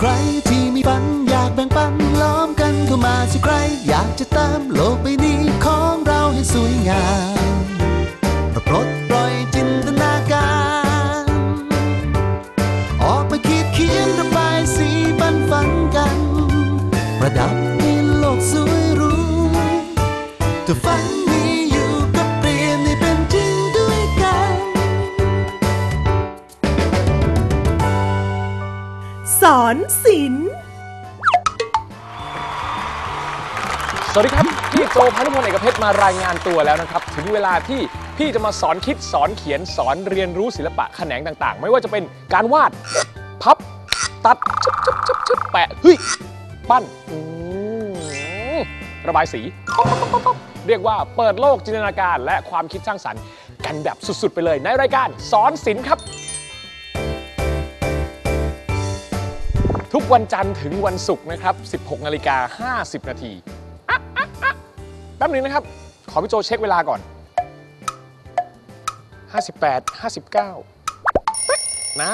ใครที่มีฝันอยากแบ่งปันล้อมกันเข้ามาสิใคร อยากจะเติมโลกใบนี้ของเราให้สวยงามปลดปล่อยจินตนาการ ออกไปคิดเขียนระบายสีบันฝันกัน ประดับ วัสดีครับ พี่โจพานุพลเอกเพชรมารายงานตัวแล้วนะครับ ถึงเวลาที่พี่จะมาสอนคิดสอนเขียนสอนเรียนรู้ศิลปะแขนงต่างๆ ไม่ว่าจะเป็นการวาด พับ ตัดชึบชึบชึบชึบแปะเฮ้ยปั้นอืมระบายสีเรียกว่าเปิดโลกจินตนาการและความคิดสร้างสรรค์ กันแบบสุดๆ ไปเลยในรายการสอนศิลป์ครับ ทุกวันจันทร์ถึงวันศุกร์นะครับ 16นาฬิกา50 นาที แป๊บนึงนะครับ ขอพี่โจเช็คเวลาก่อน 58 59เป๊ะนะ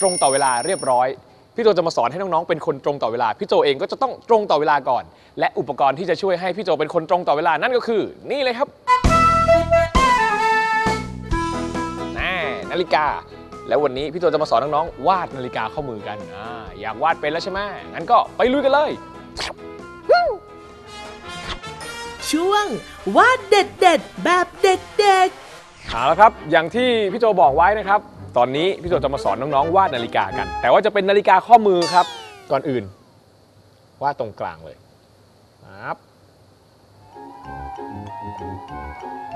ตรงต่อเวลาเรียบร้อย พี่โจจะมาสอนให้น้องๆ เป็นคนตรงต่อเวลา พี่โจเองก็จะต้องตรงต่อเวลาก่อน และอุปกรณ์ที่จะช่วยให้พี่โจเป็นคนตรงต่อเวลานั่นก็คือ นี่เลยครับน่นาฬิกา แล้ววันนี้พี่โจจะมาสอนน้องๆ วาดนาฬิกาข้อมือกันออยากวาดเป็นแล้วใช่ไหมงั้นก็ไปลุยกันเลย ช่วงวาดเด็ดเด็ดแบบเด็กเด็กเอาละครับ อย่างที่พี่โจบอกไว้นะครับ ตอนนี้พี่โจจะมาสอนน้องๆวาดนาฬิกากัน แต่ว่าจะเป็นนาฬิกาข้อมือครับ ก่อนอื่นวาดตรงกลางเลยครับ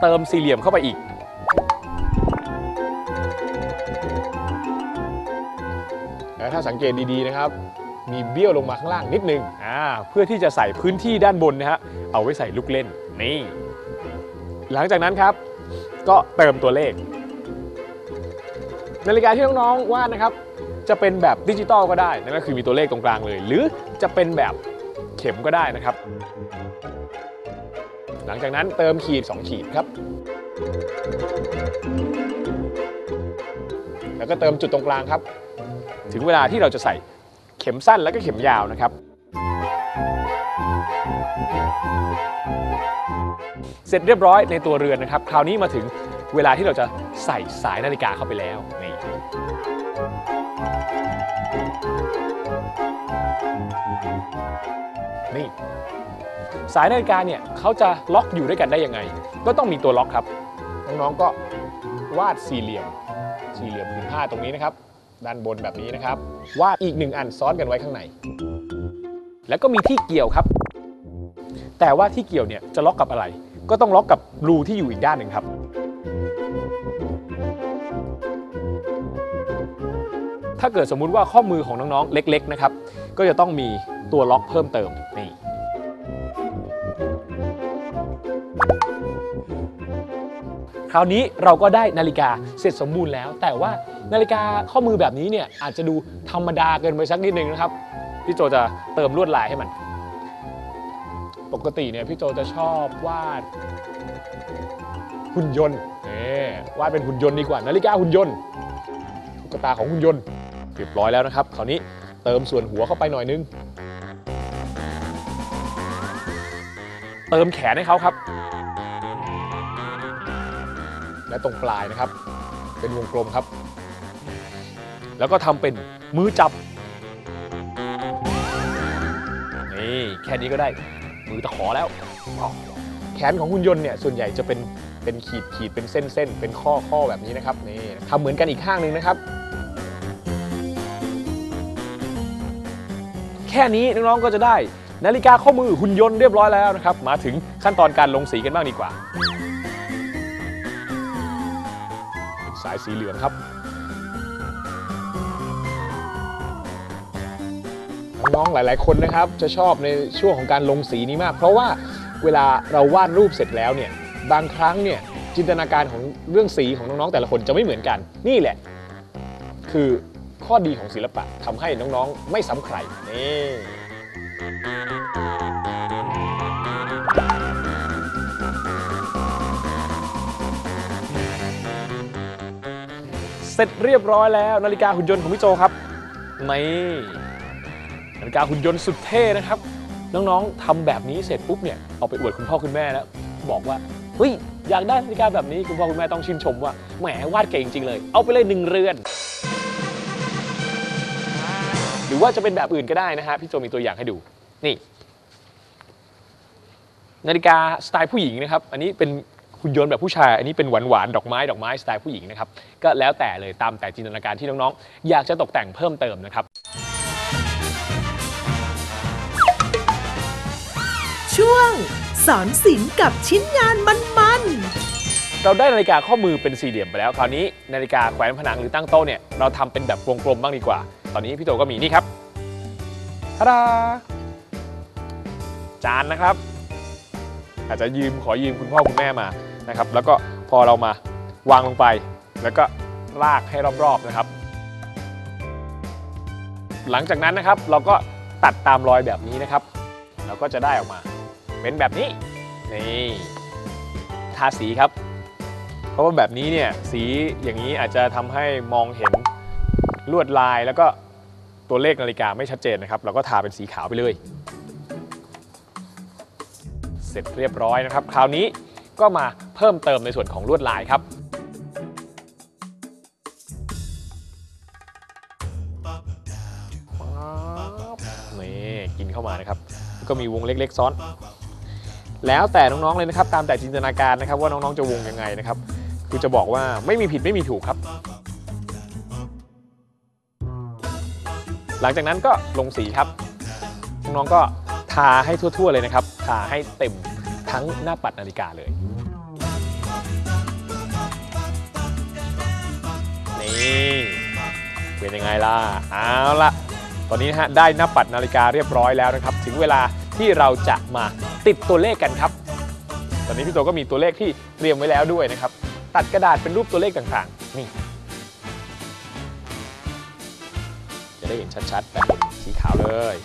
เติมสี่เหลี่ยมเข้าไปอีก แล้วถ้าสังเกตดีๆนะครับ มีเบี้ยวลงมาข้างล่างนิดนึงอ่าเพื่อที่จะใส่พื้นที่ด้านบนนะฮะเอาไว้ใส่ลูกเล่นนี่ หลังจากนั้นครับ ก็เติมตัวเลข นาฬิกาที่น้องๆวาดนะครับ จะเป็นแบบดิจิตอลก็ได้นั่นก็คือมีตัวเลขตรงกลางเลย หรือจะเป็นแบบเข็มก็ได้นะครับ หลังจากนั้นเติมขีด 2 ขีดครับ แล้วก็เติมจุดตรงกลางครับ ถึงเวลาที่เราจะใส่ ข็มสั้นแล้วก็เข็มยาวนะครับ เสร็จเรียบร้อยในตัวเรือนนะครับ คราวนี้มาถึงเวลาที่เราจะใส่สายนาฬิกาเข้าไปแล้วนี่นี่สายนาฬิกาเนี่ยเขาจะล็อกอยู่ด้วยกันได้ยังไง ก็ต้องมีตัวล็อกครับ น้องๆก็วาดสี่เหลี่ยม สี่เหลี่ยมผืนผ้าตรงนี้นะครับ ด้านบนแบบนี้นะครับวาดอีกหนึ่งอันซ้อนกันไว้ข้างใน แล้วก็มีที่เกี่ยวครับ แต่ว่าที่เกี่ยวเนี่ยจะล็อกกับอะไร ก็ต้องล็อกกับรูที่อยู่อีกด้านหนึ่งครับถ้าเกิดสมมุติว่าข้อมือของน้องๆ เล็ก ๆ นะครับ ก็จะต้องมีตัวล็อกเพิ่มเติมนี่คราวนี้เราก็ได้นาฬิกาเสร็จสมบูรณ์แล้ว แต่ว่า นาฬิกาข้อมือแบบนี้เนี่ยอาจจะดูธรรมดาเกินไปสักนิดนึงนะครับ พี่โจจะเติมลวดลายให้มัน ปกติเนี่ยพี่โจจะชอบวาดหุ่นยนต์นี่วาดเป็นหุ่นยนต์ดีกว่า นาฬิกาหุ่นยนต์ตุ๊กตาของหุ่นยนต์เรียบร้อยแล้วนะครับคราวนี้เติมส่วนหัวเข้าไปหน่อยนึง เติมแขนให้เขาครับ และตรงปลายนะครับ เป็นวงกลมครับ แล้วก็ทำเป็นมือจับ นี่แค่นี้ก็ได้มือตะขอแล้ว แขนของหุ่นยนต์เนี่ยส่วนใหญ่จะเป็นเป็นขีดขีดเป็นเส้นเส้นเป็นข้อข้อแบบนี้นะครับนี่ทำเหมือนกันอีกข้างหนึ่งนะครับ แค่นี้น้องๆก็จะได้นาฬิกาข้อมือหุ่นยนต์เรียบร้อยแล้วนะครับ มาถึงขั้นตอนการลงสีกันบ้างดีกว่า สายสีเหลืองครับ น้องๆหลาย ๆ คนนะครับ จะชอบในช่วงของการลงสีนี้มาก เพราะว่าเวลาเราวาดรูปเสร็จแล้วเนี่ยบางครั้งเนี่ยจินตนาการของเรื่องสีของน้องๆแต่ละคนจะไม่เหมือนกัน นี่แหละ คือข้อดีของศิลปะทำให้น้องๆ ไม่ซ้ำใครนี่เสร็จเรียบร้อยแล้ว นาฬิกาหุ่นยนต์ของพี่โจครับนี่ นาฬิกาหุ่นยนต์สุดเท่นะครับ น้องๆทำแบบนี้เสร็จปุ๊บเนี่ยเอาไปอวดคุณพ่อคุณแม่แล้วบอกว่าเฮ้ยอยากได้นาฬิกาแบบนี้คุณพ่อคุณแม่ต้องชื่นชมว่าแหมวาดเก่งจริงเลย เอาไปเลยหนึ่งเรือน หรือว่าจะเป็นแบบอื่นก็ได้นะฮะพี่โจมีตัวอย่างให้ดูนี่นาฬิกาสไตล์ผู้หญิงนะครับ อันนี้เป็นหุ่นยนต์แบบผู้ชาย อันนี้เป็นหวานหวานดอกไม้ดอกไม้สไตล์ผู้หญิงนะครับ ก็แล้วแต่เลยตามแต่จินตนาการที่น้องๆ อยากจะตกแต่งเพิ่มเติมนะครับ ช่วง สอนศิลป์กับชิ้นงานมันๆ เราได้นาฬิกาข้อมือเป็นสี่เหลี่ยมไปแล้ว คราวนี้นาฬิกาแขวนผนังหรือตั้งโต๊ะเนี่ยเราทำเป็นแบบวงกลมบ้างดีกว่า ตอนนี้พี่โตก็มีนี่ครับทาดาจานนะครับ อาจจะยืมขอยืมคุณพ่อคุณแม่มานะครับ แล้วก็พอเรามาวางลงไป แล้วก็ลากให้รอบๆนะครับ หลังจากนั้นนะครับเราก็ตัดตามรอยแบบนี้นะครับ เราก็จะได้ออกมา เป็นแบบนี้นี่ทาสีครับ เพราะว่าแบบนี้เนี่ยสีอย่างนี้อาจจะทำให้มองเห็นลวดลายแล้วก็ตัวเลขนาฬิกาไม่ชัดเจนนะครับ เราก็ทาเป็นสีขาวไปเลย เสร็จเรียบร้อยนะครับ คราวนี้ก็มาเพิ่มเติมในส่วนของลวดลายครับนี่กินเข้ามานะครับ ก็มีวงเล็กๆซ้อน แล้วแต่น้องๆเลยนะครับตามแต่จินตนาการนะครับว่าน้องๆจะวงยังไงนะครับคือจะบอกว่าไม่มีผิดไม่มีถูกครับ หลังจากนั้นก็ลงสีครับน้องๆก็ทาให้ทั่วๆเลยนะครับทาให้เต็มทั้งหน้าปัดนาฬิกาเลยนี่เป็นยังไงล่ะเอาละตอนนี้นะฮะได้หน้าปัดนาฬิกาเรียบร้อยแล้วนะครับ ถึงเวลา ที่เราจะมาติดตัวเลขกันครับ ตอนนี้พี่โตก็มีตัวเลขที่เตรียมไว้แล้วด้วยนะครับ ตัดกระดาษเป็นรูปตัวเลขต่างๆ นี่ จะได้เห็นชัดๆแบบสีขาวเลย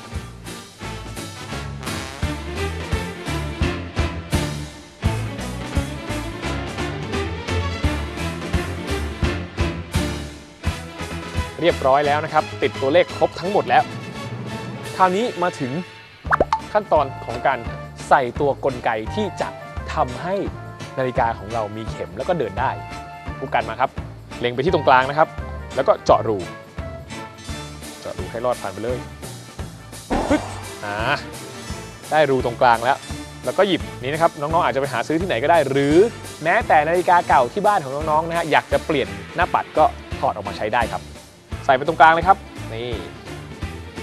เรียบร้อยแล้วนะครับ ติดตัวเลขครบทั้งหมดแล้ว คราวนี้มาถึง ขั้นตอนของการใส่ตัวกลไกที่จะทำให้นาฬิกาของเรามีเข็มแล้วก็เดินได้ผู้กันมาครับ เล็งไปที่ตรงกลางนะครับ แล้วก็เจาะรู เจาะรูให้รอดผ่านไปเลยปึ๊บอ่าได้รูตรงกลางแล้ว แล้วก็หยิบนี้นะครับน้องๆอาจจะไปหาซื้อที่ไหนก็ได้ หรือแม้แต่นาฬิกาเก่าที่บ้านของน้องๆนะฮะอยากจะเปลี่ยนหน้าปัดก็ถอดออกมาใช้ได้ครับ ใส่ไปตรงกลางเลยครับนี่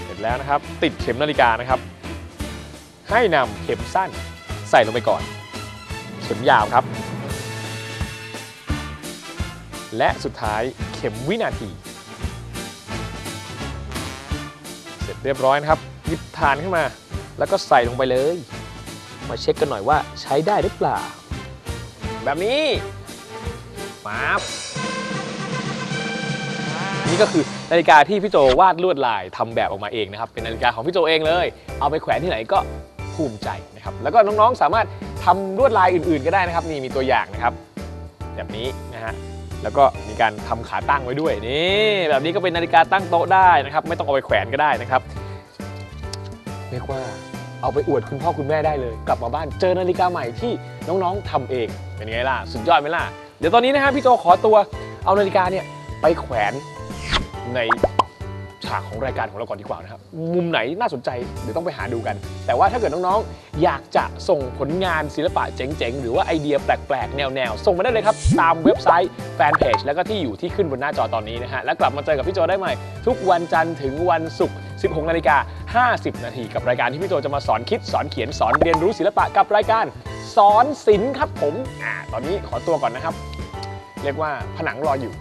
เสร็จแล้วนะครับ ติดเข็มนาฬิกานะครับ ให้นำเข็มสั้นใส่ลงไปก่อน เข็มยาวครับ และสุดท้ายเข็มวินาที เสร็จเรียบร้อยนะครับหยิบฐานขึ้นมา แล้วก็ใส่ลงไปเลย มาเช็คกันหน่อยว่าใช้ได้หรือเปล่า แบบนี้ปั๊บนี่ก็คือนาฬิกาที่พี่โจวาดลวดลายทำแบบออกมาเองนะครับ เป็นนาฬิกาของพี่โจเองเลย เอาไปแขวนที่ไหนก็ ภูมิใจนะครับแล้วก็น้องๆสามารถทำลวดลายอื่นๆ ก็ได้นะครับ นี่มีตัวอย่างนะครับ แบบนี้นะฮะแล้วก็มีการทำขาตั้งไว้ด้วยนี่แบบนี้ก็เป็นนาฬิกาตั้งโต๊ะได้นะครับ ไม่ต้องเอาไปแขวนก็ได้นะครับเรียกว่าเอาไปอวดคุณพ่อคุณแม่ได้เลย กลับมาบ้านเจอนาฬิกาใหม่ที่น้องๆทำเองเป็นไงล่ะสุดยอดไหมล่ะเดี๋ยวตอนนี้นะฮะพี่โจขอตัวเอานาฬิกาเนี่ยไปแขวนใน ฉากของรายการของเราก่อนดีกว่านะครับ มุมไหนน่าสนใจเดี๋ยวต้องไปหาดูกัน แต่ว่าถ้าเกิดน้องๆ อยากจะส่งผลงานศิลปะเจ๋งๆ หรือว่าไอเดียแปลกๆ แนวๆ ส่งมาได้เลยครับ ตามเว็บไซต์แฟนเพจแล้วก็ที่อยู่ที่ขึ้นบนหน้าจอตอนนี้นะฮะ แล้วกลับมาเจอกับพี่โจได้ใหม่ ทุกวันจันทร์ถึงวันศุกร์ 16นาฬิกา50 นาทีกับรายการที่พี่โจจะมาสอนคิดสอนเขียนสอนเรียนรู้ศิลปะกับรายการสอนศิลป์ครับผมอ่าตอนนี้ขอตัวก่อนนะครับ เรียกว่าผนังรออยู่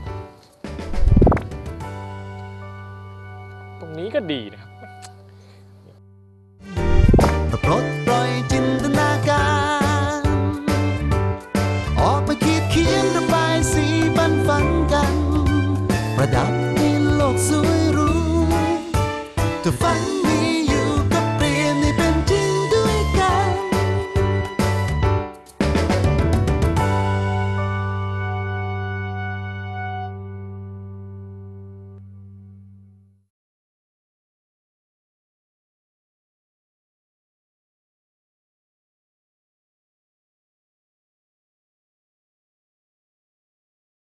นี้ก็ดีนะครับ